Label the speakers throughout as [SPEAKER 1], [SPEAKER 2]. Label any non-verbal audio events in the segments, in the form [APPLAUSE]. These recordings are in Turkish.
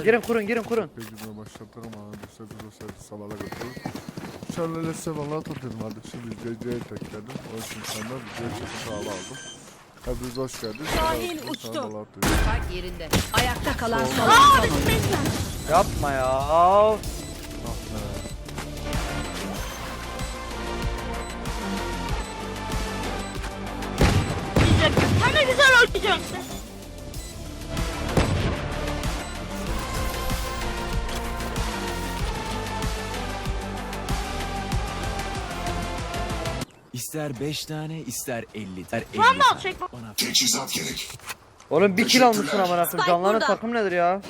[SPEAKER 1] Girin kurun girin kurun.
[SPEAKER 2] Pekine başlattık ama arkadaşlar biz o servis salala götürürüz. Şöyle sevalar atıyorum kardeşim. Biz CC'ye tekledim. O için senden CC çok sağlı aldım. Hepiniz hoş geldiniz.
[SPEAKER 3] Şahin uçtu. Bak yerinde. Ayakta kalan son oyuncu.
[SPEAKER 1] Yapma ya.
[SPEAKER 2] Ah be.
[SPEAKER 4] Sen de güzel oynayacaksın.
[SPEAKER 5] İster 5 tane ister 50 tane.
[SPEAKER 4] Vandal çek bak.
[SPEAKER 5] Bana
[SPEAKER 6] Teçhizat gerek.
[SPEAKER 1] Oğlum bir kill almışsın amına koyayım.
[SPEAKER 3] Spike
[SPEAKER 1] Canların
[SPEAKER 3] burada.
[SPEAKER 1] takım nedir ya?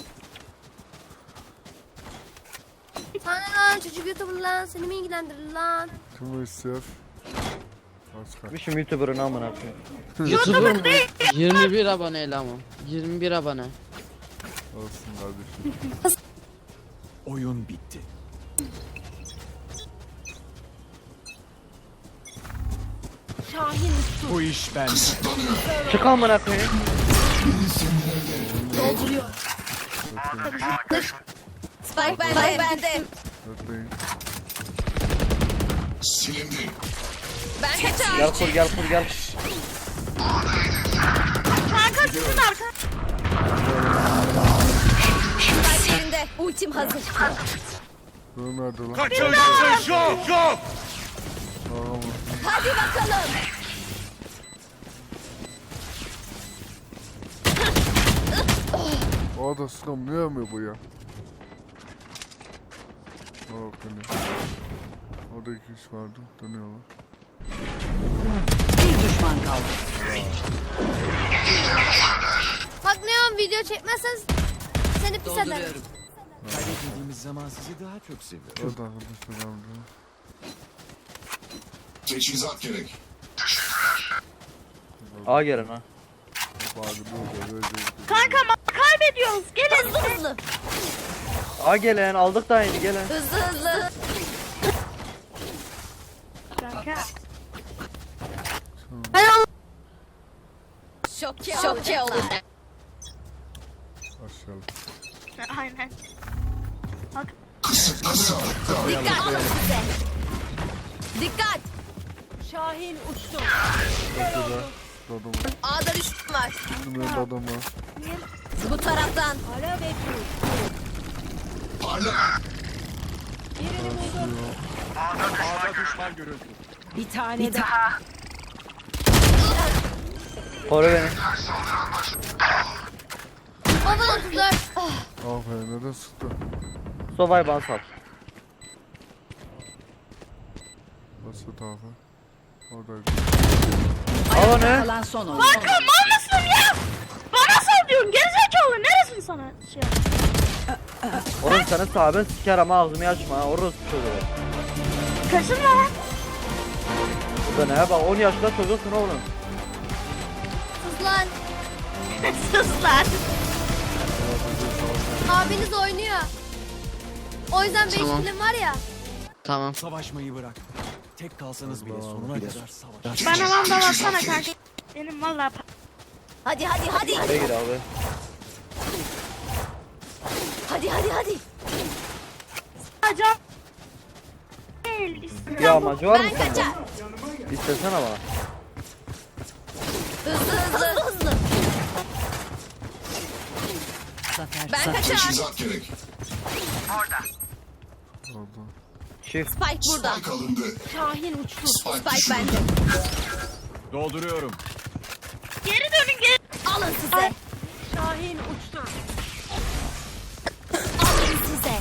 [SPEAKER 7] Sana lan çocuk youtuber lan seni mi ilgilendirir lan?
[SPEAKER 2] Kim bu istiyor? Başka.
[SPEAKER 1] Bir şu youtuber'ını amına koyayım. [LAUGHS]
[SPEAKER 8] YouTuber mu? 21 aboneyle ama. 21 abone.
[SPEAKER 2] Olsun kardeşim.
[SPEAKER 5] oyun bitti.
[SPEAKER 3] Şahin uçtu.
[SPEAKER 5] Bu iş ben.
[SPEAKER 1] Çık amına koyayım.
[SPEAKER 3] Spike bende. Spike bende.
[SPEAKER 2] Bekleyin.
[SPEAKER 6] Silindi.
[SPEAKER 3] Ben kaçar.
[SPEAKER 1] Gel kur gel kur gel.
[SPEAKER 4] Kanka sizin arka.
[SPEAKER 3] Spike yerinde. Ultim hazır.
[SPEAKER 2] Bu nerede lan?
[SPEAKER 5] Kaçacaksın şok şok.
[SPEAKER 3] Hadi bakalım.
[SPEAKER 2] O da sıkım niye mi bu ya? Bak beni. Orada iki kişi vardı. Dönüyorlar.
[SPEAKER 3] Bir düşman kaldı.
[SPEAKER 7] Bak Neon video çekmezsen seni pis ederim.
[SPEAKER 3] Dolduruyorum.
[SPEAKER 5] Kaybettiğimiz zaman sizi daha çok seviyorum.
[SPEAKER 2] Orada arkadaşlar vardı.
[SPEAKER 6] Teçhizat gerek.
[SPEAKER 1] A gelin ha.
[SPEAKER 2] Bağırdı böyle böyle.
[SPEAKER 4] Kanka ma- kaybediyoruz. Gelin.
[SPEAKER 3] Hızlı hızlı.
[SPEAKER 1] A gelin aldık da yeni gelin.
[SPEAKER 3] Hızlı hızlı.
[SPEAKER 4] Kanka.
[SPEAKER 3] Şoke Şoke olun.
[SPEAKER 2] Aşağıda.
[SPEAKER 4] Aynen.
[SPEAKER 6] Kısıtlasın.
[SPEAKER 3] Dikkat. Alın size. Dikkat. Şahin uçtu.
[SPEAKER 2] Bakıda. Dadım.
[SPEAKER 3] A'da düşman var.
[SPEAKER 2] Şimdi dadım var.
[SPEAKER 3] Bu taraftan.
[SPEAKER 6] Parla.
[SPEAKER 3] Bir tane daha.
[SPEAKER 1] Koru beni.
[SPEAKER 7] Baba 34.
[SPEAKER 2] Aferin neden sıktı?
[SPEAKER 1] Sovay bana sal.
[SPEAKER 2] Nasıl tarafa? Oradaydı.
[SPEAKER 1] Al onu.
[SPEAKER 3] Kalan son oyun.
[SPEAKER 4] Kanka mal mısın ya? Bana sal diyorum. Gerizekalı. Neresin sana şey?
[SPEAKER 1] Oğlum senin sahibi siker ama ağzımı açma ha. Orası çocuğu.
[SPEAKER 4] Kaçın lan.
[SPEAKER 1] Burada ne bak 10 yaşında çocuksun oğlum.
[SPEAKER 7] Sus lan. [LAUGHS]
[SPEAKER 4] Sus lan.
[SPEAKER 7] Abiniz oynuyor. O yüzden 5
[SPEAKER 8] Tamam.
[SPEAKER 7] var ya.
[SPEAKER 8] Tamam.
[SPEAKER 5] Savaşmayı bırak. Tek kalsanız bile sonuna kadar savaş.
[SPEAKER 4] Bana vandal atsana kanka. Benim valla
[SPEAKER 3] Hadi hadi hadi.
[SPEAKER 1] Nereye gir abi?
[SPEAKER 3] Hadi hadi hadi.
[SPEAKER 4] Değil.
[SPEAKER 1] Ya amacı var mı
[SPEAKER 3] Ben
[SPEAKER 1] sende?
[SPEAKER 3] kaçar.
[SPEAKER 1] İstesene bana.
[SPEAKER 3] Hızlı hızlı. hızlı. Ben kaçar.
[SPEAKER 6] Gerek.
[SPEAKER 2] Orada.
[SPEAKER 1] Shift.
[SPEAKER 3] Spike burada.
[SPEAKER 6] Spike alındı.
[SPEAKER 3] Şahin uçtu.
[SPEAKER 6] Spike
[SPEAKER 3] Spike bende.
[SPEAKER 5] Dolduruyorum.
[SPEAKER 4] Geri dönün geri.
[SPEAKER 3] Alın size. Şahin uçtu. Alın size.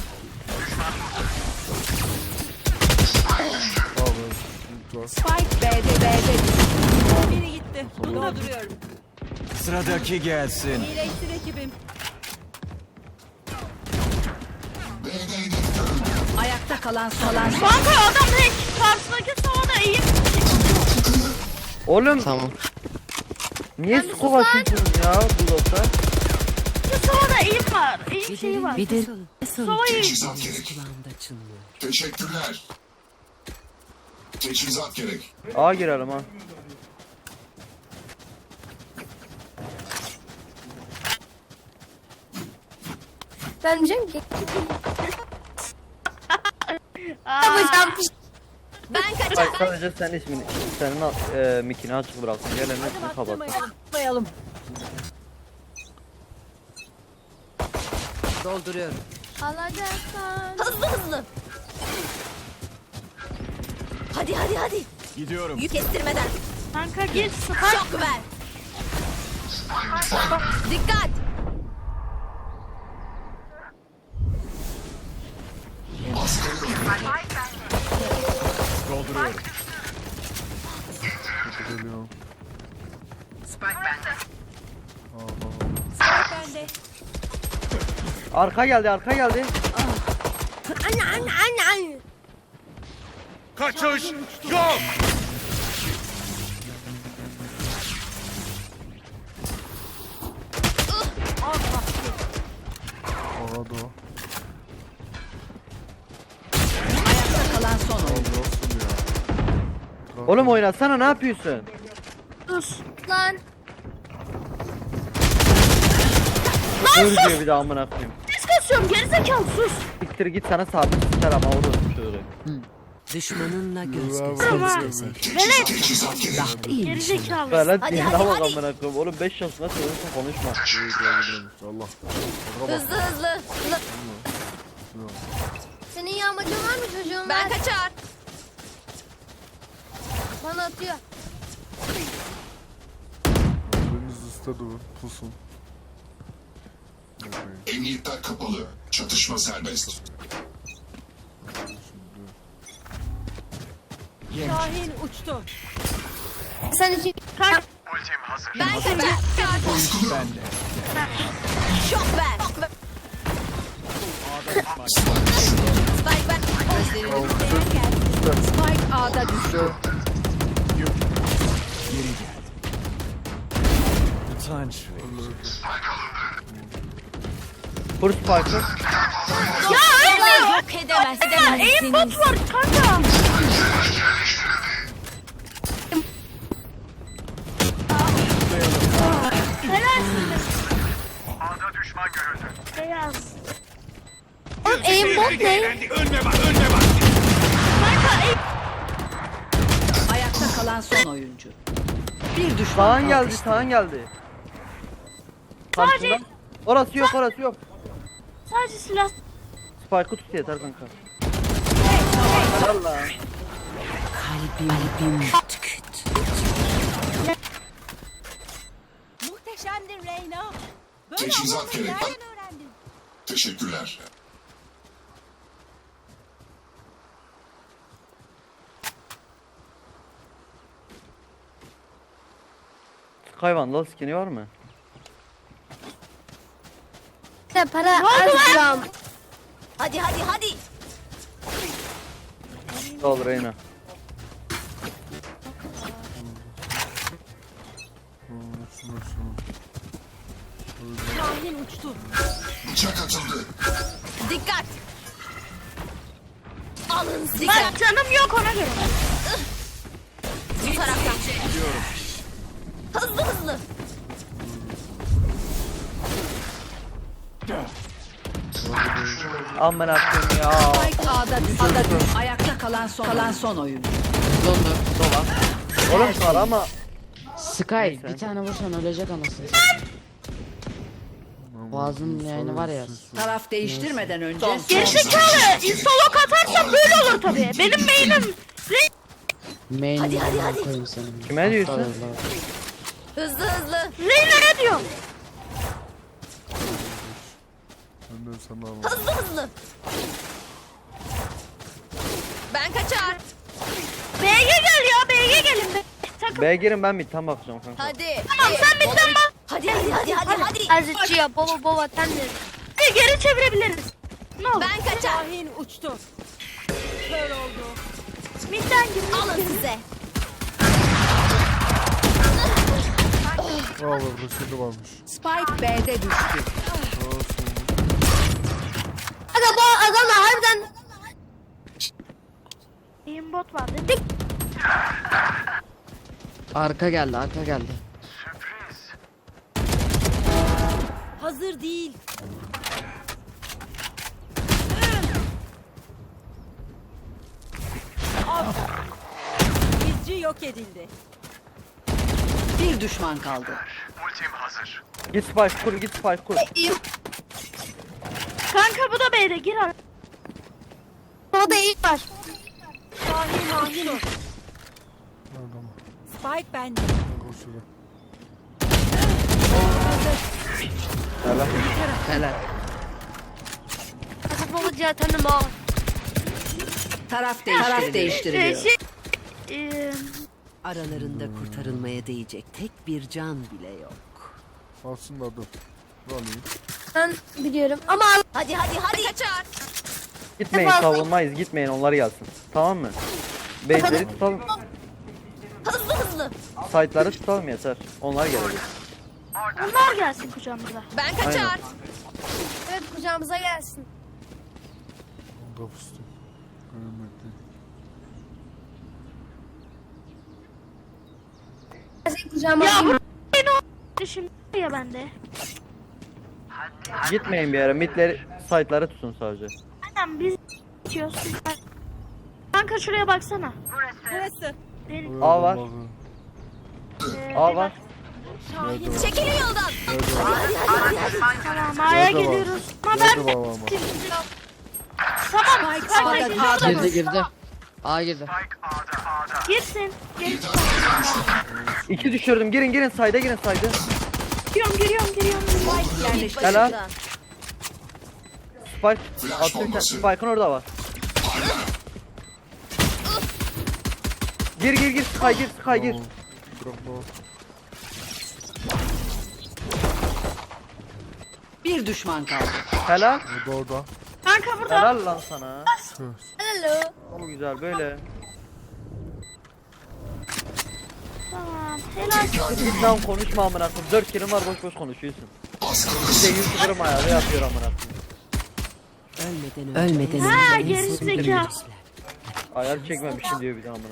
[SPEAKER 3] Spike B'de B'de. Biri gitti. Dolduruyorum.
[SPEAKER 5] Sıradaki gelsin.
[SPEAKER 3] İyileştir ekibim. Ayakta kalan son.
[SPEAKER 4] Kanka adam direkt karşısındaki savada iyi.
[SPEAKER 1] Oğlum
[SPEAKER 8] Tamam.
[SPEAKER 1] niye
[SPEAKER 7] Ben bir
[SPEAKER 1] skop açıyorsunuz ya bu dokta?
[SPEAKER 4] Bir savada iyi var. İyi şeyi var. Sova iyi.
[SPEAKER 6] Teçhizat gerek. Teşekkürler. Teçhizat gerek.
[SPEAKER 1] A girelim ha.
[SPEAKER 7] Vermeyeceğim ki. Yapacağım bir şey.
[SPEAKER 3] Ben kaçar.
[SPEAKER 1] Bak sadece senin ismini, senin e, mikini açık bıraktım. Gelen hepsini kapat.
[SPEAKER 3] Mayalım. Dolduruyorum.
[SPEAKER 7] Alacaksan.
[SPEAKER 3] Hızlı hızlı. Hadi hadi hadi.
[SPEAKER 5] Gidiyorum.
[SPEAKER 3] Yük kestirmeden.
[SPEAKER 4] Kanka sıfır.
[SPEAKER 3] Şok ver. Dikkat.
[SPEAKER 1] Arka geldi arka geldi.
[SPEAKER 7] Anne anne anne anne.
[SPEAKER 5] Kaçış yok.
[SPEAKER 2] Arada o.
[SPEAKER 3] Ayakta kalan son oyun.
[SPEAKER 2] Nasıl ya?
[SPEAKER 1] Oğlum oynasana ne yapıyorsun?
[SPEAKER 7] Lan.
[SPEAKER 1] Dur diyor bir de amına koyayım.
[SPEAKER 4] Kasıyorum gerizekalı sus.
[SPEAKER 1] Siktir git sana sabit siker ama orası şöyle.
[SPEAKER 8] Düşmanınla göz göze.
[SPEAKER 6] teçhizat gerek.
[SPEAKER 4] Gerizekalı.
[SPEAKER 3] Hadi,
[SPEAKER 1] diyene
[SPEAKER 3] hadi,
[SPEAKER 1] bak
[SPEAKER 3] hadi.
[SPEAKER 1] amına koyayım. Oğlum 5 yaşında söylüyorsun konuşma.
[SPEAKER 2] İyi görebiliriz. Allah.
[SPEAKER 3] Hızlı hızlı. hızlı.
[SPEAKER 7] Senin yağmacın var mı çocuğun
[SPEAKER 3] Ben kaçar.
[SPEAKER 7] Bana atıyor.
[SPEAKER 2] Biriniz üstte durun. Pusun.
[SPEAKER 6] Emniyetler kapalı. Çatışma serbest.
[SPEAKER 3] Şahin uçtu.
[SPEAKER 7] Sen için.
[SPEAKER 3] Ben kaçar. Şok ver. Spike ver. Gözlerini Spike A'da düştü.
[SPEAKER 5] Geri gel. Utanç verici.
[SPEAKER 1] Kurt Spike'ı.
[SPEAKER 3] Yok edemez. Edemezsiniz.
[SPEAKER 4] Bot var kanka. Beyaz.
[SPEAKER 7] Oğlum aimbot ne?
[SPEAKER 3] Ayakta kalan son oyuncu. Bir düşman
[SPEAKER 1] Sağan geldi sağan geldi.
[SPEAKER 4] Sadece-
[SPEAKER 1] Karşında. Orası yok orası yok.
[SPEAKER 4] Sadece silah.
[SPEAKER 1] Spike'ı tut yeter kanka. Allah.
[SPEAKER 8] Kalbim tüküt.
[SPEAKER 3] Muhteşemdin Reyna.
[SPEAKER 6] Teçhizat gerek. Teşekkürler.
[SPEAKER 1] Skyvan la skin'i var mı?
[SPEAKER 7] Sen para alacağım.
[SPEAKER 3] Hadi hadi hadi.
[SPEAKER 1] Sağ ol Reyna.
[SPEAKER 3] Şahin uçtu.
[SPEAKER 6] Bıçak atıldı.
[SPEAKER 3] Dikkat. Alın size.
[SPEAKER 4] Bak canım yok ona göre.
[SPEAKER 3] Bu taraftan. Hızlı hızlı.
[SPEAKER 1] Amına koyayım ya.
[SPEAKER 3] Spike A'da düştü. A'da düştü. Ayakta kalan son kalan son oyuncu.
[SPEAKER 8] Dondur. Dola.
[SPEAKER 1] Oğlum sar ama.
[SPEAKER 8] Sky bir tane vursan ölecek anasını. Boğazın yayını var ya.
[SPEAKER 3] Taraf değiştirmeden önce
[SPEAKER 4] Gerizekalı. Instalok atarsan böyle olur tabii. Benim main'im.
[SPEAKER 8] Main
[SPEAKER 3] Hadi, hadi, hadi.
[SPEAKER 1] Kime diyorsun?
[SPEAKER 3] Hızlı hızlı.
[SPEAKER 4] Reyna ne diyor?
[SPEAKER 2] De sana alayım.
[SPEAKER 3] Hızlı hızlı. Ben kaçar.
[SPEAKER 4] B'ye gel ya B'ye gelin be. Takım.
[SPEAKER 1] B'ye girin ben midden bakacağım kanka.
[SPEAKER 3] Hadi.
[SPEAKER 4] Tamam sen midden bak.
[SPEAKER 3] Hadi hadi hadi hadi hadi.
[SPEAKER 7] Azıcık baba baba tendir.
[SPEAKER 4] Hadi geri çevirebiliriz. Ne olur.
[SPEAKER 3] Ben kaçar. Şahin uçtu. Kör oldu.
[SPEAKER 4] Midden gibi.
[SPEAKER 3] Alın size.
[SPEAKER 2] Bak Reşit'i varmış.
[SPEAKER 3] Spike B'de düştü.
[SPEAKER 7] Bu adamla harbiden...
[SPEAKER 4] Aimbot var değil mi?
[SPEAKER 8] Arka geldi arka geldi.
[SPEAKER 3] Hazır değil. Avcı yok edildi.
[SPEAKER 9] Bir düşman kaldı. Ultim hazır.
[SPEAKER 1] Git spike kur, git spike kur.
[SPEAKER 4] E, Kanka bu da B'de gir abi.
[SPEAKER 7] O da iyi var.
[SPEAKER 3] Şahin.
[SPEAKER 2] Nerede ama?
[SPEAKER 3] Spike bende.
[SPEAKER 2] Koşuyor.
[SPEAKER 1] Helal.
[SPEAKER 8] Helal.
[SPEAKER 7] Kasap olacağı tanım o.
[SPEAKER 9] Taraf değiştiriliyor. Taraf değiştiriliyor.
[SPEAKER 4] şey, Ee,
[SPEAKER 9] Aralarında kurtarılmaya değecek tek bir can bile yok.
[SPEAKER 2] Aslında dur. Dur alayım.
[SPEAKER 7] Ben biliyorum ama hadi hadi hadi. Kaçar.
[SPEAKER 1] Gitmeyin savunmayız gitmeyin onlar gelsin. Tamam mı? Base'leri tutalım.
[SPEAKER 7] Hızlı hızlı.
[SPEAKER 1] Site'ları tutalım yeter. Onlar gelecek.
[SPEAKER 4] onlar gelsin kucağımıza.
[SPEAKER 7] Ben
[SPEAKER 1] kaçar.
[SPEAKER 7] Evet kucağımıza gelsin.
[SPEAKER 2] Onda fıstık. Kıymetli.
[SPEAKER 7] Gelsin kucağıma.
[SPEAKER 4] Ya bu şimdi ya bende.
[SPEAKER 1] Gitmeyin bir yere. Midleri site'ları tutun sadece.
[SPEAKER 4] Aynen biz içiyoruz. Kanka şuraya baksana.
[SPEAKER 3] Burası.
[SPEAKER 4] Benim,
[SPEAKER 1] A var.
[SPEAKER 4] ee,
[SPEAKER 1] A var.
[SPEAKER 7] Çekilin yoldan.
[SPEAKER 4] Tamam A'ya
[SPEAKER 2] Nerede var?
[SPEAKER 4] geliyoruz. Ama ben
[SPEAKER 2] Nerede
[SPEAKER 4] tamam. Spike'a.
[SPEAKER 8] Girdi girdi. A girdi.
[SPEAKER 4] Girsin. Gir.
[SPEAKER 1] İki düşürdüm. Girin girin side'a girin side'a.
[SPEAKER 4] Giriyorum giriyorum giriyorum.
[SPEAKER 9] Yerleştir.
[SPEAKER 1] Helal. Spike atırken. Spike'ın orada var. Gir gir gir Sky gir Sky gir.
[SPEAKER 9] Bir düşman kaldı.
[SPEAKER 1] Helal.
[SPEAKER 2] Orada orada.
[SPEAKER 4] Kanka burada.
[SPEAKER 1] Helal lan sana.
[SPEAKER 7] Hello.
[SPEAKER 1] Çok güzel böyle.
[SPEAKER 4] Tamam. Helal.
[SPEAKER 1] Git lan konuşma amına koyayım. 4 kilim var boş boş konuşuyorsun. İşte 100 kırım ayarı yapıyor amına koyayım.
[SPEAKER 9] Ölmeden önce. Ölmeden
[SPEAKER 4] Ha
[SPEAKER 9] önce.
[SPEAKER 4] geri zeka.
[SPEAKER 1] Ayar çekmemişim diyor bir de amına.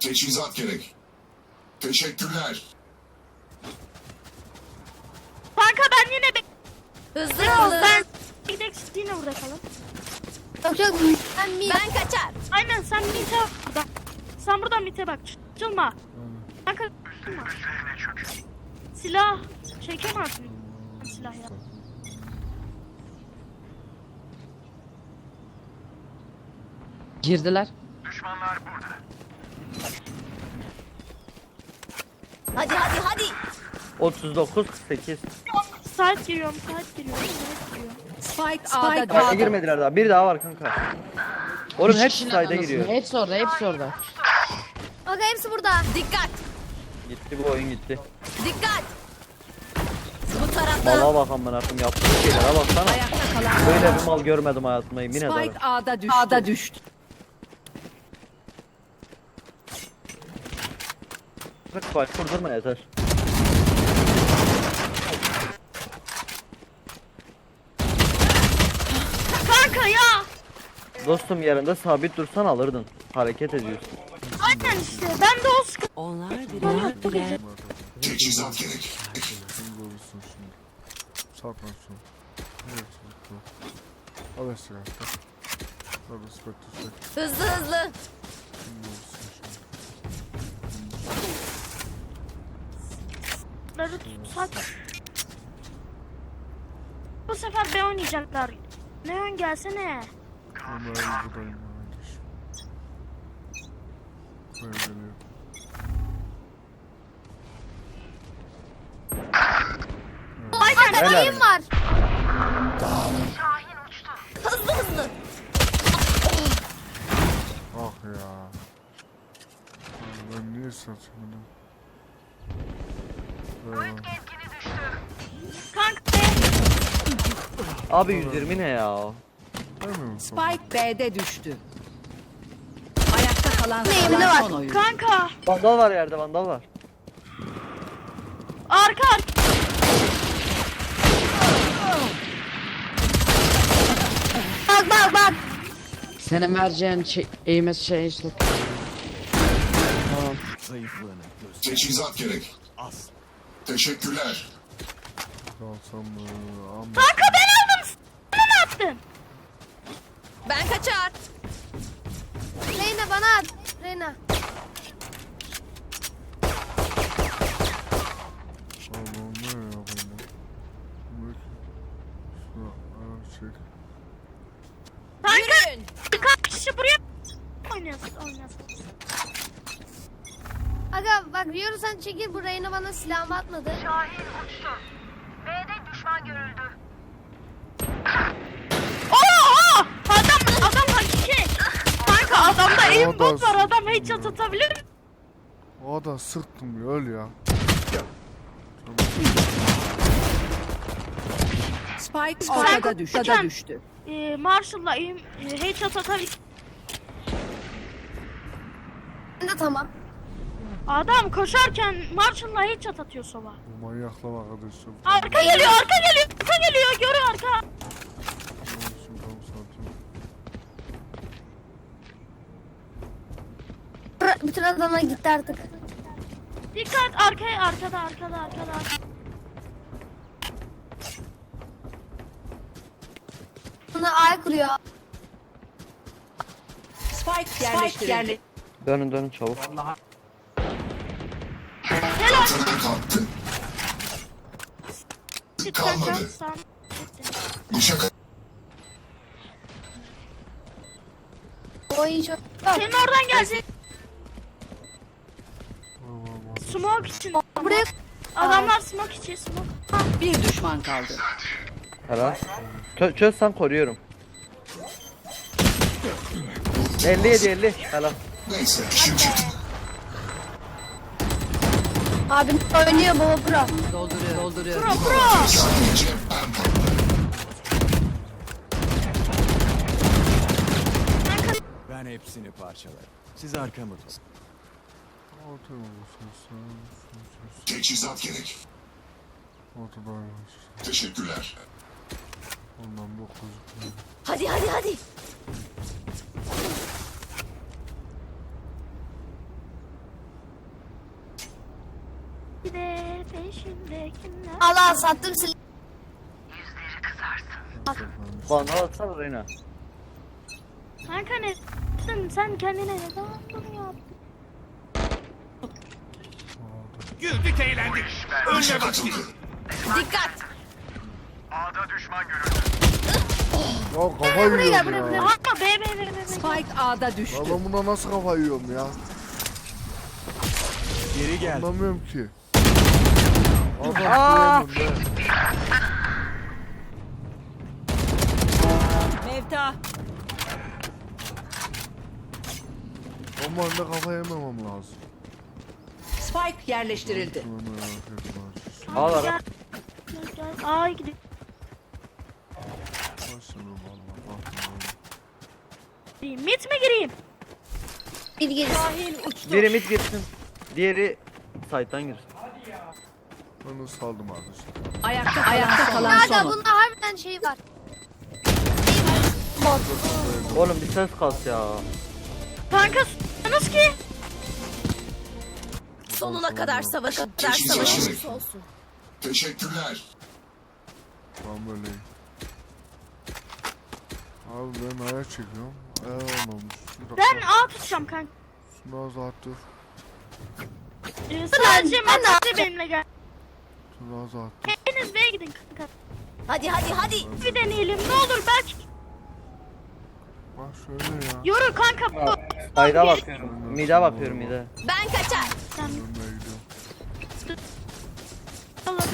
[SPEAKER 6] Teçhizat gerek. Teşekkürler.
[SPEAKER 4] Kanka ben yine be
[SPEAKER 7] Hızlı hızlı.
[SPEAKER 4] ben gidelim yine burada kalın.
[SPEAKER 7] Yok yok. Ben, ben kaçar.
[SPEAKER 4] Aynen sen mite burada. Sen buradan mite bak. Çılma. Kanka çılma. Silah çekemez mi? Silah ya.
[SPEAKER 8] Girdiler.
[SPEAKER 7] Hadi hadi hadi.
[SPEAKER 1] 39 48.
[SPEAKER 4] Saat giriyorum, saat giriyorum, saat giriyorum.
[SPEAKER 3] Spike A'da
[SPEAKER 1] girmediler daha. Bir daha var kanka. Oğlum
[SPEAKER 8] Üç
[SPEAKER 1] hepsi
[SPEAKER 8] anasını.
[SPEAKER 1] giriyor.
[SPEAKER 8] Hepsi orada hepsi orada.
[SPEAKER 7] Bak hepsi burada. Dikkat.
[SPEAKER 1] Gitti bu oyun gitti.
[SPEAKER 7] Dikkat. Bu tarafta.
[SPEAKER 1] Mala bak amına koyayım yaptığı şeylere baksana.
[SPEAKER 9] Ayakta kalan
[SPEAKER 1] Böyle bir mal görmedim hayatımda yemin ederim.
[SPEAKER 3] Spike A'da düştü.
[SPEAKER 9] A'da düştü.
[SPEAKER 1] Bak kurdurma yeter.
[SPEAKER 4] Kanka ya!
[SPEAKER 1] Dostum yerinde sabit dursan alırdın. Hareket ediyorsun.
[SPEAKER 4] Aynen işte, ben de o sıkıntı.
[SPEAKER 9] Onlar birer birer
[SPEAKER 6] Teçhizat gerek.
[SPEAKER 2] Satma şunu. Evet. Al eski.
[SPEAKER 7] Hızlı hızlı.
[SPEAKER 4] Tutsak. Bu sefer B oynayacaklar. Ne ön gelsene.
[SPEAKER 2] Ben buradayım Böyle geliyor.
[SPEAKER 7] Arkada
[SPEAKER 1] Helal.
[SPEAKER 7] mayın var. Hızlı hızlı.
[SPEAKER 2] Ah ya. Ben niye satmadım? Eyvah.
[SPEAKER 4] Kanka.
[SPEAKER 1] Abi 120 ne ya?
[SPEAKER 9] Spike B'de düştü. Kalan
[SPEAKER 7] var?
[SPEAKER 9] son oyun.
[SPEAKER 4] Kanka.
[SPEAKER 1] Vandal var yerde vandal var.
[SPEAKER 4] Arka arka.
[SPEAKER 7] Bak bak bak.
[SPEAKER 8] Senin vereceğin şey, eğmesi şey işte. Tamam.
[SPEAKER 6] Teçhizat gerek.
[SPEAKER 5] as.
[SPEAKER 6] Teşekkürler.
[SPEAKER 4] Kanka ben aldım. Sen ne yaptın?
[SPEAKER 7] Ben kaçar. Leyna bana at.
[SPEAKER 2] Rena.
[SPEAKER 4] Kanka karşı buraya oynuyorsun oynuyorsun.
[SPEAKER 7] Aga bak yürü sen çekil bu Reyna bana silahımı atmadı.
[SPEAKER 4] Şahin uçtu. Aim bot var adam headshot atabilir mi?
[SPEAKER 2] O da sıktım ya öl ya.
[SPEAKER 9] Spike ortada düştü.
[SPEAKER 4] Sen-
[SPEAKER 9] düştü.
[SPEAKER 4] Ee, Marshall'la aim e, headshot atabilir.
[SPEAKER 7] Ben de tamam.
[SPEAKER 4] Adam koşarken Marshall'la headshot atıyor soba.
[SPEAKER 2] Bu manyaklama arkadaşlar.
[SPEAKER 4] Arka geliyor arka geliyor arka geliyor görüyor arka.
[SPEAKER 7] Bütün adamlar gitti artık.
[SPEAKER 4] Dikkat arkaya arkada arkada arkada.
[SPEAKER 7] Buna ay kuruyor.
[SPEAKER 9] Spike yerleştirildi.
[SPEAKER 1] Dönün dönün çabuk.
[SPEAKER 6] Kalktı.
[SPEAKER 4] Git
[SPEAKER 6] Kalmadı. Bıçak
[SPEAKER 7] Oy çok.
[SPEAKER 4] Senin oradan gelsin. Smoke için.
[SPEAKER 7] Buraya
[SPEAKER 4] Adamlar smoke için smoke.
[SPEAKER 9] Bir düşman kaldı.
[SPEAKER 1] Helal. Çö çöz sen koruyorum. 57 50. Helal.
[SPEAKER 7] abim oynuyor baba pro.
[SPEAKER 9] Dolduruyor. Dolduruyor.
[SPEAKER 4] Pro pro.
[SPEAKER 6] Ben
[SPEAKER 5] hepsini parçalarım. Siz arkamı tutun.
[SPEAKER 2] Mı basıyorsun?
[SPEAKER 6] Teçhizat gerek.
[SPEAKER 2] Ortada oynamış.
[SPEAKER 6] Teşekkürler.
[SPEAKER 2] Ondan bu gözükmüyor.
[SPEAKER 7] Hadi hadi hadi.
[SPEAKER 4] Bir de peşindekiler.
[SPEAKER 7] Allah sattım silahı.
[SPEAKER 1] Bana atsana Reyna.
[SPEAKER 4] Kanka ne? Sen, sen kendine neden bunu yaptın?
[SPEAKER 5] Güldük eğlendik.
[SPEAKER 6] Bıçak atıldı.
[SPEAKER 7] Dikkat.
[SPEAKER 2] Ya kafa
[SPEAKER 7] buraya
[SPEAKER 2] yiyorum
[SPEAKER 7] buraya,
[SPEAKER 2] ya.
[SPEAKER 4] Kanka be be be be. be.
[SPEAKER 9] Spike A'da düştü.
[SPEAKER 2] Ya ben buna nasıl kafa yiyorum ya?
[SPEAKER 5] Geri gel.
[SPEAKER 2] Anlamıyorum ki. Adam
[SPEAKER 1] Aa!
[SPEAKER 2] koyamıyorum be.
[SPEAKER 3] Mevta.
[SPEAKER 2] Ama önde kafa yememem lazım.
[SPEAKER 9] Spike yerleştirildi.
[SPEAKER 1] Al ara.
[SPEAKER 4] Ay gidiyor. Mit mi gireyim?
[SPEAKER 7] Bir
[SPEAKER 3] uçtu.
[SPEAKER 1] Biri mid girsin. Diğeri side'dan girsin.
[SPEAKER 2] Onu saldım arkadaşlar.
[SPEAKER 9] Ayakta ayakta kalan
[SPEAKER 7] Aga
[SPEAKER 9] son.
[SPEAKER 7] bunda harbiden şey var.
[SPEAKER 1] Oğlum bir ses kas ya.
[SPEAKER 4] Kanka s**tınız ki.
[SPEAKER 3] Sonuna kadar savaşın.
[SPEAKER 6] Teçhizat
[SPEAKER 3] Savaşın olsun.
[SPEAKER 6] Teşekkürler.
[SPEAKER 2] Ben böyleyim. Abi ben ayak çekiyorum. Ayağı olmamış. Bir dakika.
[SPEAKER 4] Ben A tutacağım kanka.
[SPEAKER 2] Şunu az at dur.
[SPEAKER 4] Ee, sadece
[SPEAKER 7] ben de
[SPEAKER 4] benimle gel.
[SPEAKER 2] Şunu az at dur.
[SPEAKER 4] Hepiniz B'ye gidin kanka.
[SPEAKER 3] Hadi hadi hadi.
[SPEAKER 4] Bir deneyelim ne olur belki.
[SPEAKER 2] Bak şöyle ya.
[SPEAKER 4] Yoru kanka bu.
[SPEAKER 1] Side'a bakıyorum. Mid'e bakıyorum mid'e.
[SPEAKER 3] Ben kaçar.
[SPEAKER 4] Sen. Allah'ım.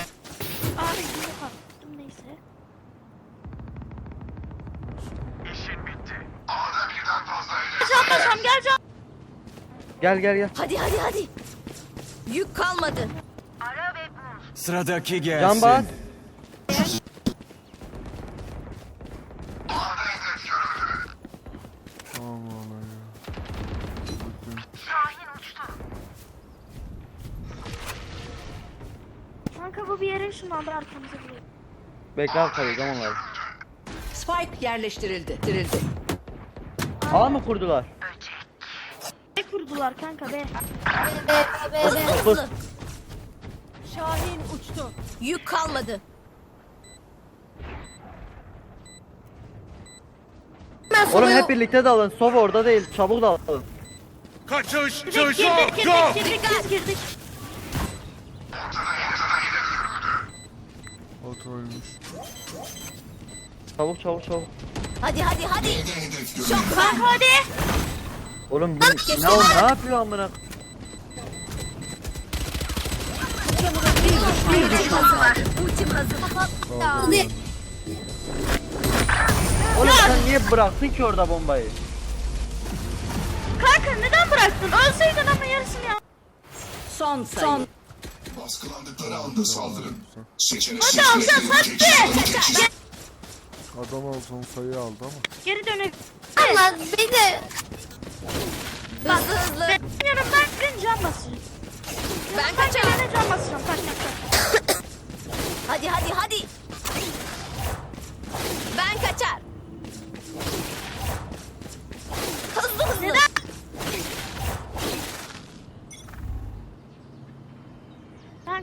[SPEAKER 4] Abi yine kalktım neyse. Can basam gel can.
[SPEAKER 1] Gel gel gel.
[SPEAKER 3] Hadi hadi hadi. Yük kalmadı.
[SPEAKER 5] Sıradaki gelsin.
[SPEAKER 1] Can bas.
[SPEAKER 4] Kanka bu bir yere ışınlandı arkamıza buraya.
[SPEAKER 1] Bekle arkalayacağım onları.
[SPEAKER 9] Spike yerleştirildi. Dirildi.
[SPEAKER 1] A mı kurdular?
[SPEAKER 4] Ne kurdular kanka be.
[SPEAKER 7] Be be be be.
[SPEAKER 3] Hızlı. Şahin uçtu. Yük kalmadı.
[SPEAKER 1] Oğlum hep birlikte dalın. Sov orada değil. Çabuk dalın.
[SPEAKER 5] Kaçış
[SPEAKER 4] Girdik girdik girdik girdik biz girdik.
[SPEAKER 2] Oturuymuş.
[SPEAKER 1] Çabuk çabuk çabuk.
[SPEAKER 7] Hadi hadi hadi.
[SPEAKER 6] Görüldü.
[SPEAKER 4] Kanka hadi.
[SPEAKER 1] Oğlum bu ne oğlum ne yapıyor amına?
[SPEAKER 7] Ultim hazır. Ya.
[SPEAKER 1] Oğlum sen niye bıraktın ki orada bombayı?
[SPEAKER 4] Kanka neden bıraktın? Ölseydin ama yarısını ya.
[SPEAKER 9] Son sayı.
[SPEAKER 6] Baskılandıkları anda saldırın. Seçenek.
[SPEAKER 2] Adam olsun sayı aldı ama.
[SPEAKER 4] Geri dönelim.
[SPEAKER 7] Allah beni. Hızlı hızlı.
[SPEAKER 4] Yanımdan gidin can basın.
[SPEAKER 7] Ben
[SPEAKER 4] Ben
[SPEAKER 7] kaçarım.
[SPEAKER 4] gelene can basacağım. Tak tak tak.
[SPEAKER 7] Hadi hadi hadi. Ben kaçar. Hızlı hızlı.
[SPEAKER 4] Neden?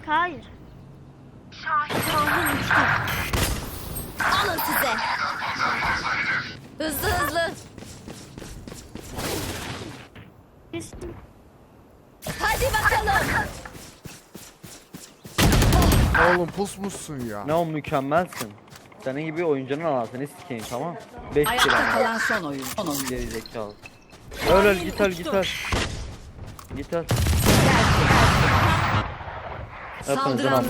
[SPEAKER 4] Hayır.
[SPEAKER 7] Alın size. Hızlı hızlı.
[SPEAKER 4] Kestim.
[SPEAKER 7] Hadi bakalım.
[SPEAKER 2] Oğlum pusmuşsun ya.
[SPEAKER 1] Ne o mükemmelsin. Senin gibi oyuncunun anasını sikeyim tamam. 5 kilo.
[SPEAKER 9] Ayakta kalan son oyun. Son oyun.
[SPEAKER 1] Geri zekalı. Öl öl git öl git öl. Git öl. Öptüm
[SPEAKER 9] canım.